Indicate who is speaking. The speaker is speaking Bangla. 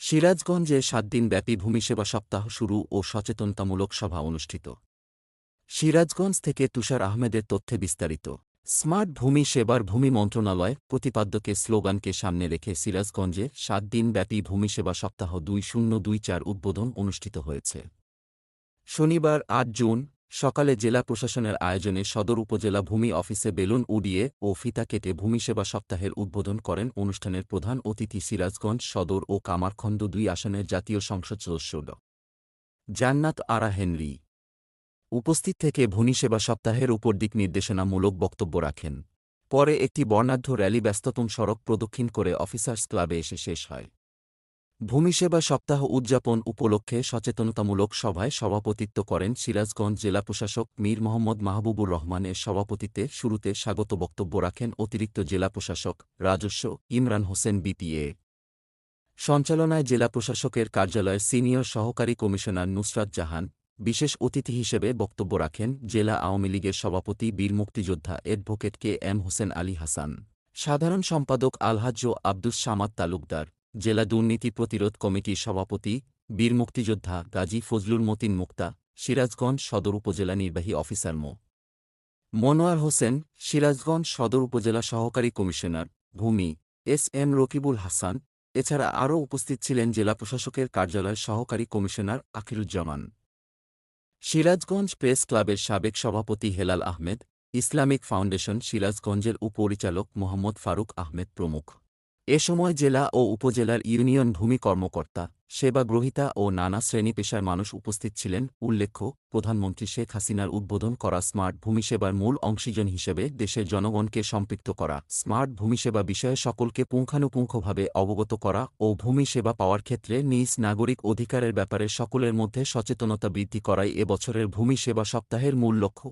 Speaker 1: সিরাজগঞ্জে সাত দিনব্যাপী ভূমি সেবা সপ্তাহ শুরু ও সচেতনতামূলক সভা অনুষ্ঠিত। সিরাজগঞ্জ থেকে তুষার আহমেদের তথ্যে বিস্তারিত। স্মার্ট ভূমি সেবার ভূমি মন্ত্রণালয় প্রতিপাদ্যকে স্লোগানকে সামনে রেখে সিরাজগঞ্জে সাত দিনব্যাপী ভূমি সেবা সপ্তাহ দুই শূন্য দুই চার উদ্বোধন অনুষ্ঠিত হয়েছে। শনিবার আট জুন সকালে জেলা প্রশাসনের আয়োজনে সদর উপজেলা ভূমি অফিসে বেলুন উড়িয়ে ও ফিতা কেটে ভূমি সেবা সপ্তাহের উদ্বোধন করেন অনুষ্ঠানের প্রধান অতিথি সিরাজগঞ্জ সদর ও কামারখন্দ দুই আসনের জাতীয় সংসদ সদস্য ড। জান্নাত আরা হেনরি। উপস্থিত থেকে ভূমি সেবা সপ্তাহের উপর দিক নির্দেশনামূলক বক্তব্য রাখেন। পরে একটি বর্ণাঢ্য র্যালি ব্যস্ততম সড়ক প্রদক্ষিণ করে অফিসার্স ক্লাবে এসে শেষ হয়। ভূমি সেবা সপ্তাহ উদযাপন উপলক্ষে সচেতনতামূলক সভায় সভাপতিত্ব করেন সিরাজগঞ্জ জেলা প্রশাসক মীর মোহাম্মদ মাহবুবুর রহমানের সভাপতিত্বে শুরুতে স্বাগত বক্তব্য রাখেন অতিরিক্ত জেলা প্রশাসক রাজস্ব ইমরান হোসেন বিপিএ। সঞ্চালনায় জেলা প্রশাসকের কার্যালয়ের সিনিয়র সহকারী কমিশনার নুসরাত জাহান। বিশেষ অতিথি হিসেবে বক্তব্য রাখেন জেলা আওয়ামী লীগের সভাপতি বীর মুক্তিযোদ্ধা advocate K M Hossain Ali Hasan. সাধারণ সম্পাদক আলহাজ্য আব্দুস সামাদ তালুকদার। জেলা দুর্নীতি প্রতিরোধ কমিটির সভাপতি, বীর মুক্তিযোদ্ধা গাজী ফজলুল মতিন মুক্তা, সিরাজগঞ্জ সদর উপজেলা নির্বাহী অফিসার মো. মনোয়ার হোসেন, সিরাজগঞ্জ সদর উপজেলা সহকারী কমিশনার, ভূমি, এস এম রকিবুল হাসান, এছাড়া আরও উপস্থিত ছিলেন জেলা প্রশাসকের কার্যালয়ের সহকারী কমিশনার আখিরুজ্জামান সিরাজগঞ্জ প্রেস ক্লাবের সাবেক সভাপতি হেলাল আহমেদ, ইসলামিক ফাউন্ডেশন সিরাজগঞ্জের উপপরিচালক মোহাম্মদ ফারুক আহমেদ প্রমুখ। এ সময় জেলা ও উপজেলার ইউনিয়ন ভূমি কর্মকর্তা, সেবা গ্রহীতা ও নানা শ্রেণি পেশার মানুষ উপস্থিত ছিলেন। উল্লেখ্য, প্রধানমন্ত্রী শেখ হাসিনার উদ্বোধন করা স্মার্ট ভূমি সেবার মূল অংশীজন হিসেবে দেশের জনগণকে সম্পৃক্ত করা, স্মার্ট ভূমি সেবা বিষয়ে সকলকে পুঙ্খানুপুঙ্খভাবে অবগত করা ও ভূমি সেবা পাওয়ার ক্ষেত্রে নিজ নাগরিক অধিকারের ব্যাপারে সকলের মধ্যে সচেতনতা বৃদ্ধি করাই এবছরের ভূমি সেবা সপ্তাহের মূল লক্ষ্য।